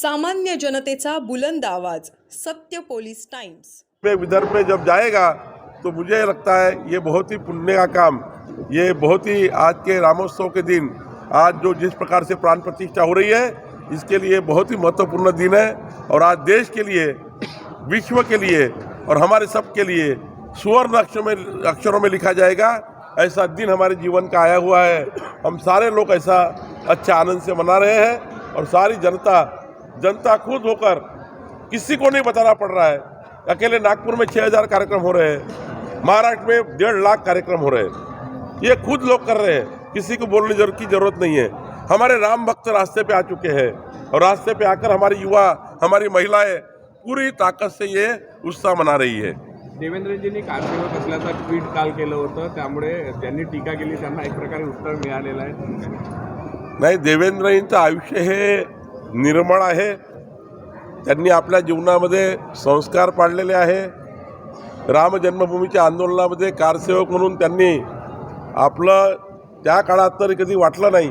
सामान्य जनतेचा बुलंद आवाज़, सत्य पोलीस टाइम्स. में विदर्भ में जब जाएगा तो मुझे लगता है ये बहुत ही पुण्य का काम। ये बहुत ही आज के रामोत्सव के दिन, आज जो जिस प्रकार से प्राण प्रतिष्ठा हो रही है, इसके लिए बहुत ही महत्वपूर्ण दिन है। और आज देश के लिए, विश्व के लिए और हमारे सब के लिए सुवर्ण अक्षर में, अक्षरों में लिखा जाएगा, ऐसा दिन हमारे जीवन का आया हुआ है। हम सारे लोग ऐसा अच्छा आनंद से मना रहे हैं और सारी जनता जनता खुद होकर किसी को नहीं बताना पड़ रहा है। अकेले नागपुर में छः हज़ार कार्यक्रम हो रहे हैं महाराष्ट्र में डेढ़ लाख कार्यक्रम हो रहे हैं। ये खुद लोग कर रहे हैं किसी को बोलने ज़रूर की ज़रूरत नहीं है। हमारे राम भक्त रास्ते पे आ चुके हैं और रास्ते पे आकर हमारी युवा हमारी महिलाएँ पूरी ताकत से ये उत्साह मना रही है। देवेंद्रजींनी कारसेवक असल्याचं ट्विट काल केलं होतं त्यामुळे त्यांनी टीका केली त्यांना एक प्रकारे उत्तर मिळालेलं आहे. नाही देवेंद्रजींचं आयुष्य हे निर्मळ आहे. त्यांनी आपल्या जीवनामध्ये संस्कार पाडलेले आहे. राम जन्मभूमीच्या आंदोलनामध्ये कारसेवक म्हणून त्यांनी आपलं त्या काळात तरी कधी वाटलं नाही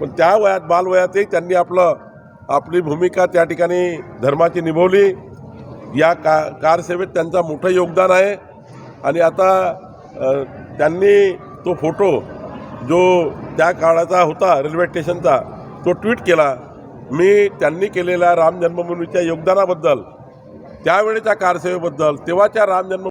पण त्या वयात बालवयातही त्यांनी आपलं आपली भूमिका त्या ठिकाणी धर्माची निभवली. या का कारसेवेत त्यांचा मोठं योगदान आहे. आणि आता त्यांनी तो फोटो जो त्या काळाचा होता रेल्वे स्टेशनचा तो ट्विट केला. मी त्यांनी केलेल्या राम जन्मभूमीच्या योगदानाबद्दल त्यावेळेच्या कारसेवेबद्दल तेव्हाच्या राम जन्म